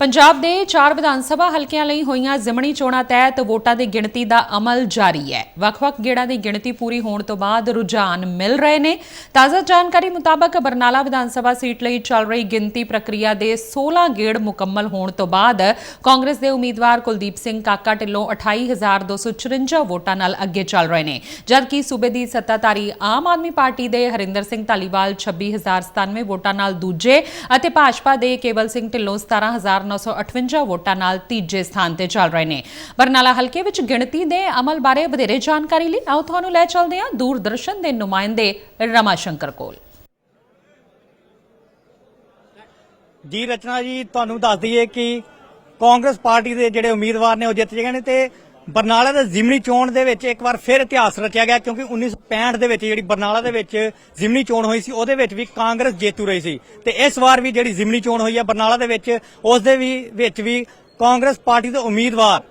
ਪੰਜਾਬ ਦੇ ਚਾਰ ਵਿਧਾਨ ਸਭਾ ਹਲਕਿਆਂ ਲਈ ਹੋਈਆਂ ਜ਼ਿਮਣੀ ਚੋਣਾਂ ਤਹਿਤ ਵੋਟਾਂ ਦੀ ਗਿਣਤੀ ਦਾ ਅਮਲ ਜਾਰੀ ਹੈ। ਵੱਖ-ਵੱਖ ਗੇੜਾਂ ਦੀ ਗਿਣਤੀ ਪੂਰੀ ਹੋਣ ਤੋਂ ਬਾਅਦ ਰੁਝਾਨ ਮਿਲ ਰਹੇ ਨੇ। ਤਾਜ਼ਾ ਜਾਣਕਾਰੀ ਮੁਤਾਬਕ ਬਰਨਾਲਾ ਵਿਧਾਨ ਸਭਾ ਸੀਟ ਲਈ ਚੱਲ ਰਹੀ ਗਿਣਤੀ ਪ੍ਰਕਿਰਿਆ ਦੇ 16 ਗੇੜ ਮੁਕੰਮਲ ਹੋਣ ਤੋਂ ਬਾਅਦ ਕਾਂਗਰਸ ਦੇ ਉਮੀਦਵਾਰ ਕੁਲਦੀਪ ਸਿੰਘ ਕਾਕਾ ਢਿੱਲੋਂ 28254 ਵੋਟਾਂ ਨਾਲ ਅੱਗੇ ਚੱਲ ਰਹੇ ਨੇ। ਜਦਕਿ ਸੂਬੇ ਦੀ ਸੱਤਾਧਾਰੀ ਆਮ ਆਦਮੀ ਪਾਰਟੀ ਦੇ ਹਰਿੰਦਰ ਸਿੰਘ ਧਾਲੀਵਾਲ 26097 ਵੋਟਾਂ ਨਾਲ ਦੂਜੇ ਅਤੇ ਭਾਜਪਾ ਦੇ ਕੇਵਲ ਸਿੰਘ ਢਿੱਲੋਂ 17958 ਵੋਟਾਂ ਨਾਲ ਤੀਜੇ ਸਥਾਨ ਤੇ ਚੱਲ ਰਹੇ ਨੇ। ਬਰਨਾਲਾ ਹਲਕੇ ਵਿੱਚ ਗਿਣਤੀ ਦੇ ਅਮਲ ਬਾਰੇ ਵਧੇਰੇ ਜਾਣਕਾਰੀ ਲਈ ਆਓ ਤੁਹਾਨੂੰ ਲੈ ਚੱਲਦੇ ਹਾਂ ਦੂਰਦਰਸ਼ਨ ਦੇ ਨੁਮਾਇੰਦੇ ਰਮਾ ਸ਼ੰਕਰ ਕੋਲ। ਜੀ, ਰਚਨਾ ਜੀ, ਤੁਹਾਨੂੰ ਦੱਸ ਦਈਏ ਕਿ ਕਾਂਗਰਸ ਪਾਰਟੀ ਦੇ ਜਿਹੜੇ ਉਮੀਦਵਾਰ ਨੇ ਉਹ ਜਿੱਤ ਗਏ ਨੇ ਤੇ ਬਰਨਾਲਾ ਦੇ ਜ਼ਿਮਨੀ ਚੋਣ ਦੇ ਵਿੱਚ ਇੱਕ ਵਾਰ ਫਿਰ ਇਤਿਹਾਸ ਰਚਿਆ ਗਿਆ ਕਿਉਂਕਿ 1965 ਦੇ ਵਿੱਚ ਜਿਹੜੀ ਬਰਨਾਲਾ ਦੇ ਵਿੱਚ ਜ਼ਿਮਨੀ ਚੋਣ ਹੋਈ ਸੀ, ਉਹਦੇ ਵਿੱਚ ਵੀ ਕਾਂਗਰਸ ਜੇਤੂ ਰਹੀ ਸੀ। ਤੇ ਇਸ ਵਾਰ ਵੀ ਜਿਹੜੀ ਜ਼ਿਮਨੀ ਚੋਣ ਹੋਈ ਹੈ ਬਰਨਾਲਾ ਦੇ ਵਿੱਚ, ਉਸ ਦੇ ਵੀ ਵਿੱਚ ਵੀ ਕਾਂਗਰਸ ਪਾਰਟੀ ਦੇ ਉਮੀਦਵਾਰ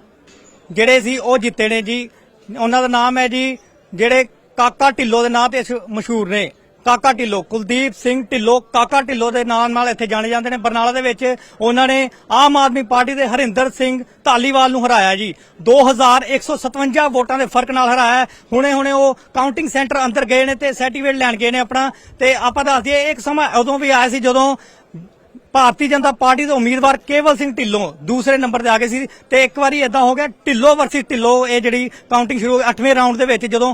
ਜਿਹੜੇ ਸੀ, ਉਹ ਜਿੱਤੇ ਨੇ ਜੀ। ਉਹਨਾਂ ਦਾ ਨਾਮ ਹੈ ਜੀ, ਜਿਹੜੇ ਕਾਕਾ ਢਿੱਲੋਂ ਦੇ ਨਾਂ ਤੇ ਮਸ਼ਹੂਰ ਨੇ। ਕਾਕਾ ਢਿੱਲੋਂ, ਕੁਲਦੀਪ ਸਿੰਘ ਢਿੱਲੋਂ, ਕਾਕਾ ਢਿੱਲੋਂ ਦੇ ਨਾਮ ਨਾਲ ਇੱਥੇ ਜਾਣੇ ਜਾਂਦੇ ਨੇ। ਬਰਨਾਲਾ ਦੇ ਵਿੱਚ ਉਹਨਾਂ ਨੇ ਆਮ ਆਦਮੀ ਪਾਰਟੀ ਦੇ ਹਰਿੰਦਰ ਸਿੰਘ ਧਾਲੀਵਾਲ ਨੂੰ ਹਰਾਇਆ ਜੀ। 2157 ਵੋਟਾਂ ਦੇ ਫ਼ਰਕ ਨਾਲ ਹਰਾਇਆ। ਹੁਣੇ ਹੁਣੇ ਉਹ ਕਾਊਂਟਿੰਗ ਸੈਂਟਰ ਅੰਦਰ ਗਏ ਨੇ ਤੇ ਸਰਟੀਫਿਕੇਟ ਲੈਣ ਗਏ ਨੇ ਆਪਣਾ। ਤੇ ਆਪਾਂ ਦੱਸ ਦਈਏ, ਇੱਕ ਸਮਾਂ ਉਦੋਂ ਵੀ ਆਇਆ ਸੀ ਜਦੋਂ ਭਾਰਤੀ ਜਨਤਾ ਪਾਰਟੀ ਦੇ ਉਮੀਦਵਾਰ ਕੇਵਲ ਸਿੰਘ ਢਿੱਲੋਂ ਦੂਸਰੇ ਨੰਬਰ ਤੇ ਆ ਗਏ ਸੀ। ਤੇ ਇੱਕ ਵਾਰੀ ਇਦਾਂ ਹੋ ਗਿਆ, ਢਿੱਲੋਂ ਵਰਸਸ ਢਿੱਲੋਂ, ਇਹ ਜਿਹੜੀ ਕਾਊਂਟਿੰਗ ਸ਼ੁਰੂ 8ਵੇਂ ਰਾਉਂਡ ਦੇ ਵਿੱਚ ਜਦੋਂ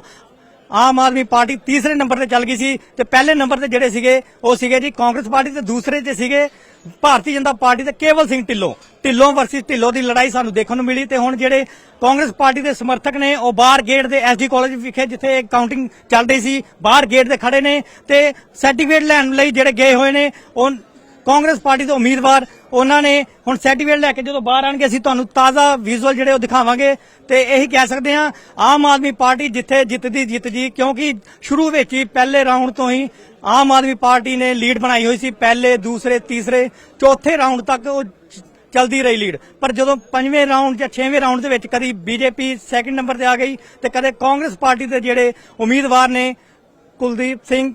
ਆਮ ਆਦਮੀ ਪਾਰਟੀ ਤੀਸਰੇ ਨੰਬਰ ਤੇ ਚੱਲ ਗਈ ਸੀ ਤੇ ਪਹਿਲੇ ਨੰਬਰ ਤੇ ਜਿਹੜੇ ਸੀਗੇ, ਉਹ ਸੀਗੇ ਜੀ ਕਾਂਗਰਸ ਪਾਰਟੀ ਤੇ ਦੂਸਰੇ ਤੇ ਸੀਗੇ ਭਾਰਤੀ ਜਨਤਾ ਪਾਰਟੀ ਤੇ ਕੇਵਲ ਸਿੰਘ ਢਿੱਲੋਂ। ਢਿੱਲੋਂ ਵਰਸਸ ਢਿੱਲੋਂ ਦੀ ਲੜਾਈ ਸਾਨੂੰ ਦੇਖਣ ਨੂੰ ਮਿਲੀ ਤੇ ਹੁਣ ਜਿਹੜੇ ਕਾਂਗਰਸ ਪਾਰਟੀ ਦੇ ਸਮਰਥਕ ਨੇ, ਉਹ ਬਾਹਰ ਗੇਟ ਦੇ ਐਸਡੀ ਕਾਲਜ ਵਿਖੇ ਜਿੱਥੇ ਕਾਊਂਟਿੰਗ ਚੱਲ ਰਹੀ ਸੀ, ਬਾਹਰ ਗੇਟ ਦੇ ਖੜੇ ਨੇ ਤੇ ਸਰਟੀਫਿਕੇਟ ਲੈਣ ਲਈ ਜਿਹੜੇ ਗਏ ਹੋਏ ਨੇ, ਉਹ ਕਾਂਗਰਸ ਪਾਰਟੀ ਦੇ ਉਮੀਦਵਾਰ, ਉਹਨਾਂ ਨੇ ਹੁਣ ਸਰਟੀਫਿਕੇਟ ਲੈ ਕੇ ਜਦੋਂ ਬਾਹਰ ਆਣਗੇ, ਅਸੀਂ ਤੁਹਾਨੂੰ ਤਾਜ਼ਾ ਵਿਜ਼ੂਅਲ ਜਿਹੜੇ ਉਹ ਦਿਖਾਵਾਂਗੇ ਤੇ ਇਹੀ ਕਹਿ ਸਕਦੇ ਹਾਂ, ਆਮ ਆਦਮੀ ਪਾਰਟੀ ਜਿੱਥੇ ਜਿੱਤਦੀ ਜਿੱਤ ਜੀ ਕਿਉਂਕਿ ਸ਼ੁਰੂ ਵਿੱਚ ਹੀ ਪਹਿਲੇ ਰਾਉਂਡ ਤੋਂ ਹੀ ਆਮ ਆਦਮੀ ਪਾਰਟੀ ਨੇ ਲੀਡ ਬਣਾਈ ਹੋਈ ਸੀ, ਪਹਿਲੇ, ਦੂਸਰੇ, ਤੀਸਰੇ, ਚੌਥੇ ਰਾਉਂਡ ਤੱਕ ਉਹ ਚ- ਚਲਦੀ ਰਹੀ ਲੀਡ ਪਰ ਜਦੋਂ ਪੰਜਵੇਂ ਰਾਉਂਡ ਜਾਂ ਛੇਵੇਂ ਰਾਉਂਡ ਦੇ ਵਿੱਚ ਕਦੀ ਬੀਜੇਪੀ ਸੈਕਿੰਡ ਨੰਬਰ ਤੇ ਆ ਗਈ ਤੇ ਕਦੇ ਕਾਂਗਰਸ ਪਾਰਟੀ ਦੇ ਜਿਹੜੇ ਉਮੀਦਵਾਰ ਨੇ ਕੁਲਦੀਪ ਸਿੰਘ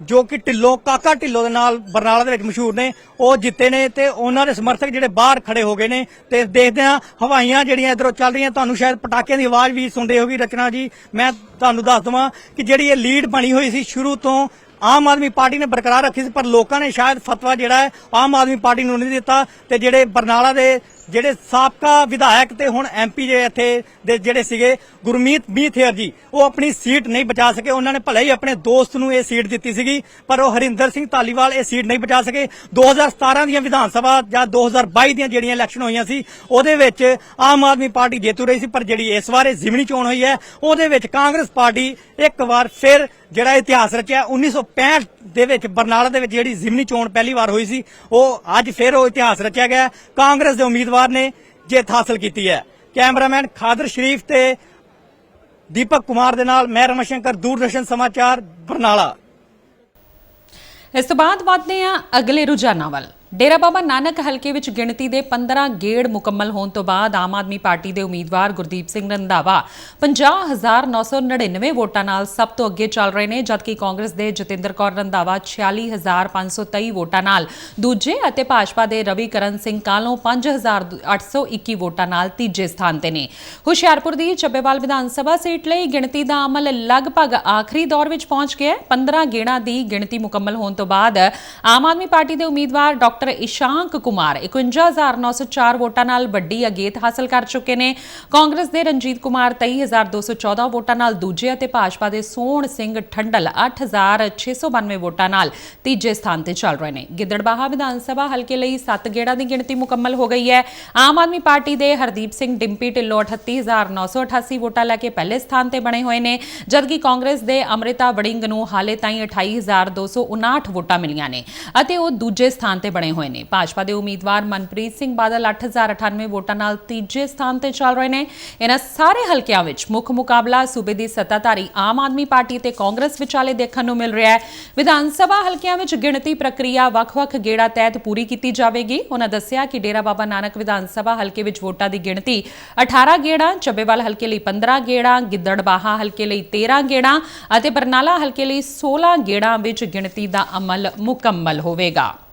ਜੋ ਕਿ ਢਿੱਲੋਂ, ਕਾਕਾ ਢਿੱਲੋਂ ਦੇ ਨਾਲ ਬਰਨਾਲਾ ਦੇ ਵਿੱਚ ਮਸ਼ਹੂਰ ਨੇ, ਉਹ ਜਿੱਤੇ ਨੇ ਤੇ ਉਹਨਾਂ ਦੇ ਸਮਰਥਕ ਜਿਹੜੇ ਬਾਹਰ ਖੜੇ ਹੋ ਗਏ ਨੇ ਤੇ ਦੇਖਦੇ ਆ ਹਵਾਈਆਂ ਜਿਹੜੀਆਂ ਇਧਰੋਂ ਚੱਲ ਰਹੀਆਂ, ਤੁਹਾਨੂੰ ਸ਼ਾਇਦ ਪਟਾਕਿਆਂ ਦੀ ਆਵਾਜ਼ ਵੀ ਸੁਣਦੇ ਹੋਗੀ ਰਚਨਾ ਜੀ। ਮੈਂ ਤੁਹਾਨੂੰ ਦੱਸ ਦਵਾਂ ਕਿ ਜਿਹੜੀ ਇਹ ਲੀਡ ਬਣੀ ਹੋਈ ਸੀ ਸ਼ੁਰੂ ਤੋਂ ਆਮ ਆਦਮੀ ਪਾਰਟੀ ਨੇ ਬਰਕਰਾਰ ਰੱਖੀ ਸੀ, ਪਰ ਲੋਕਾਂ ਨੇ ਸ਼ਾਇਦ ਫਤਵਾ ਜਿਹੜਾ ਹੈ, ਆਮ ਆਦਮੀ ਪਾਰਟੀ ਨੂੰ ਨਹੀਂ ਦਿੱਤਾ ਤੇ ਜਿਹੜੇ ਬਰਨਾਲਾ ਦੇ ਜਿਹੜੇ ਸਾਬਕਾ ਵਿਧਾਇਕ ਤੇ ਹੁਣ ਐਮਪੀ ਜੇ ਇੱਥੇ ਦੇ ਜਿਹੜੇ ਸੀਗੇ, ਗੁਰਮੀਤ ਮੀਥੇਰ ਜੀ, ਉਹ ਆਪਣੀ ਸੀਟ ਨਹੀਂ ਬਚਾ ਸਕੇ। ਉਹਨਾਂ ਨੇ ਭਲੇ ਹੀ ਆਪਣੇ ਦੋਸਤ ਨੂੰ ਇਹ ਸੀਟ ਦਿੱਤੀ ਸੀਗੀ, ਪਰ ਉਹ ਹਰਿੰਦਰ ਸਿੰਘ ਧਾਲੀਵਾਲ ਇਹ ਸੀਟ ਨਹੀਂ ਬਚਾ ਸਕੇ। 2017 ਦੀਆਂ ਵਿਧਾਨ ਸਭਾ ਜਾਂ 2022 ਦੀਆਂ ਜਿਹੜੀਆਂ ਇਲੈਕਸ਼ਨ ਹੋਈਆਂ ਸੀ, ਉਹਦੇ ਵਿੱਚ ਆਮ ਆਦਮੀ ਪਾਰਟੀ ਜੇਤੂ ਰਹੀ ਸੀ, ਪਰ ਜਿਹੜੀ ਇਸ ਵਾਰ ਇਹ ਜ਼ਿਮਨੀ ਚੋਣ ਹੋਈ ਹੈ, ਉਹਦੇ ਵਿੱਚ ਕਾਂਗਰਸ ਪਾਰਟੀ ਇੱਕ ਵਾਰ ਫਿਰ ਜਿਹੜਾ ਇਤਿਹਾਸ ਰਚਿਆ 1965 ਦੇ ਵਿੱਚ ਬਰਨਾਲਾ ਦੇ ਵਿੱਚ ਜਿਹੜੀ ਜ਼ਿਮਨੀ ਚੋਣ ਪਹਿਲੀ ਵਾਰ ਹੋਈ ਸੀ, ਉਹ ਅੱਜ ਫਿਰ ਉਹ ਇਤਿਹਾਸ ਰਚਿਆ ਗਿਆ। ਕਾਂਗਰਸ ਦੇ ਉਮੀਦਵਾਰ ਨੇ ਜਿੱਤ ਹਾਸਲ ਕੀਤੀ ਹੈ। ਕੈਮਰਾਮੈਨ ਖਾਦਰ ਸ਼ਰੀਫ ਤੇ ਦੀਪਕ ਕੁਮਾਰ ਦੇ ਨਾਲ ਮੈਂ ਰਮਸ਼ੰਕਰ ਦੂਰਦਰਸ਼ਨ ਸਮਾਚਾਰ, ਬਰਨਾਲਾ। ਇਸ ਤੋਂ ਬਾਅਦ ਵਧਦੇ ਹਾਂ ਅਗਲੇ ਰੁਝਾਨਾਂ ਵੱਲ। ਡੇਰਾ ਬਾਬਾ ਨਾਨਕ ਹਲਕੇ ਵਿੱਚ ਗਿਣਤੀ ਦੇ 15 ਗੇੜ ਮੁਕੰਮਲ ਹੋਣ ਤੋਂ ਬਾਅਦ ਆਮ ਆਦਮੀ ਪਾਰਟੀ ਦੇ ਉਮੀਦਵਾਰ ਗੁਰਦੀਪ ਸਿੰਘ ਰੰਧਾਵਾ 50999 ਵੋਟਾਂ ਨਾਲ ਸਭ ਤੋਂ ਅੱਗੇ ਚੱਲ ਰਹੇ ਨੇ, ਜਦਕਿ ਕਾਂਗਰਸ ਦੇ ਜਤਿੰਦਰ ਕੌਰ ਰੰਧਾਵਾ 46523 ਵੋਟਾਂ ਨਾਲ। ਦੂਜੇ ਅਤੇ ਭਾਜਪਾ ਦੇ ਰਵੀ ਕਰਨ ਸਿੰਘ ਕਾਲੋਂ 5821 ਵੋਟਾਂ ਨਾਲ ਤੀਜੇ ਸਥਾਨ ਤੇ ਨੇ। ਹੁਸ਼ਿਆਰਪੁਰ ਦੀ ਚੱਬੇਵਾਲ ਵਿਧਾਨ ਸਭਾ ਸੀਟ ਲਈ ਗਿਣਤੀ ਦਾ ਅਮਲ ਲਗਭਗ ਆਖਰੀ ਦੌਰ ਵਿੱਚ ਪਹੁੰਚ ਗਿਆ ਹੈ। 15 ਗੇੜਾਂ ਦੀ ਗਿਣਤੀ ਮੁਕੰਮਲ ਹੋਣ ਤੋਂ ਬਾਅਦ ਆਮ ਆਦਮੀ ਪਾਰਟੀ ਦੇ ਉਮੀਦਵਾਰ ਡਾਕਟਰ ਇਸ਼ਾਂਕ ਕੁਮਾਰ 51904 ਵੋਟਾਂ ਨਾਲ ਵੱਡੀ ਅਗੇਤ ਹਾਸਲ ਕਰ ਚੁੱਕੇ ਨੇ। ਕਾਂਗਰਸ ਦੇ ਰਣਜੀਤ ਕੁਮਾਰ 23214 ਵੋਟਾਂ ਨਾਲ ਦੂਜੇ ਅਤੇ ਭਾਜਪਾ ਦੇ ਸੋਹਣ ਸਿੰਘ ਠੰਡਲ 8692 ਵੋਟਾਂ ਨਾਲ ਤੀਜੇ ਸਥਾਨ ਤੇ ਚੱਲ ਰਹੇ ਨੇ। ਗਿੱਦੜਬਾਹਾ ਵਿਧਾਨ ਸਭਾ ਹਲਕੇ ਲਈ 7 ਗੇੜਾਂ ਦੀ ਗਿਣਤੀ ਮੁਕੰਮਲ ਹੋ ਗਈ ਹੈ। ਆਮ ਆਦਮੀ ਪਾਰਟੀ ਦੇ ਹਰਦੀਪ ਸਿੰਘ ਡਿੰਪੀ ਢਿੱਲੋਂ 38988 ਵੋਟਾਂ ਲੈ ਕੇ ਪਹਿਲੇ ਸਥਾਨ ਤੇ ਬਣੇ ਹੋਏ ਨੇ, ਜਦਕਿ ਕਾਂਗਰਸ ਦੇ ਅਮ੍ਰਿਤਾ ਵੜਿੰਗ ਨੂੰ ਹਾਲੇ ਤਾਈਂ 28259 ਵੋਟਾਂ ਮਿਲੀਆਂ ਨੇ ਅਤੇ ਉਹ ਦੂਜੇ ਸਥਾਨ ਤੇ ਬਣੇ ਬਣੇ ਹੋਏ ਨੇ। ਭਾਜਪਾ ਦੇ ਉਮੀਦਵਾਰ ਮਨਪ੍ਰੀਤ ਸਿੰਘ ਬਾਦਲ 8098 ਵੋਟਾਂ ਨਾਲ ਤੀਜੇ ਸਥਾਨ ਤੇ ਚੱਲ ਰਹੇ ਨੇ। ਇਹਨਾਂ ਸਾਰੇ ਹਲਕਿਆਂ ਵਿੱਚ ਮੁੱਖ ਮੁਕਾਬਲਾ ਸੂਬੇ ਦੀ ਸੱਤਾਧਾਰੀ ਆਮ ਆਦਮੀ ਪਾਰਟੀ ਤੇ ਕਾਂਗਰਸ ਵਿਚਾਲੇ ਦੇਖਣ ਨੂੰ ਮਿਲ ਰਿਹਾ ਹੈ। ਵਿਧਾਨ ਸਭਾ ਹਲਕਿਆਂ ਵਿੱਚ ਗਿਣਤੀ ਪ੍ਰਕਿਰਿਆ ਵੱਖ-ਵੱਖ ਗੇੜਾ ਤਹਿਤ ਪੂਰੀ ਕੀਤੀ ਜਾਵੇਗੀ। ਉਹਨਾਂ ਦੱਸਿਆ ਕਿ ਡੇਰਾ ਬਾਬਾ ਨਾਨਕ ਵਿਧਾਨ ਸਭਾ ਹਲਕੇ ਵਿੱਚ ਵੋਟਾਂ ਦੀ ਗਿਣਤੀ 18 ਗੇੜਾ, ਚੱਬੇਵਾਲ ਹਲਕੇ ਲਈ 15 ਗੇੜਾ, ਗਿੱਦੜਬਾਹਾ ਹਲਕੇ ਲਈ 13 ਗੇੜਾ ਅਤੇ ਬਰਨਾਲਾ ਹਲਕੇ ਲਈ 16 ਗੇੜਾਂ ਵਿੱਚ ਗਿਣਤੀ ਦਾ ਅਮਲ ਮੁਕੰਮਲ ਹੋਵੇਗਾ।